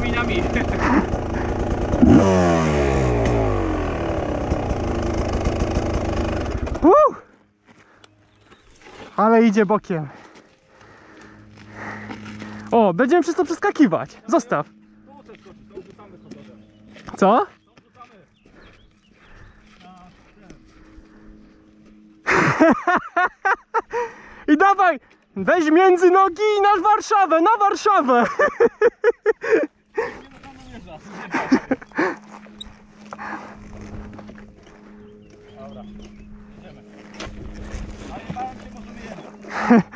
witaminami. Ale idzie bokiem. O, będziemy przez to przeskakiwać. Zostaw. Co? I dawaj! Weź między nogi i na Warszawę, na Warszawę! Można. Dobra, idziemy. Ale bałem się, bo tu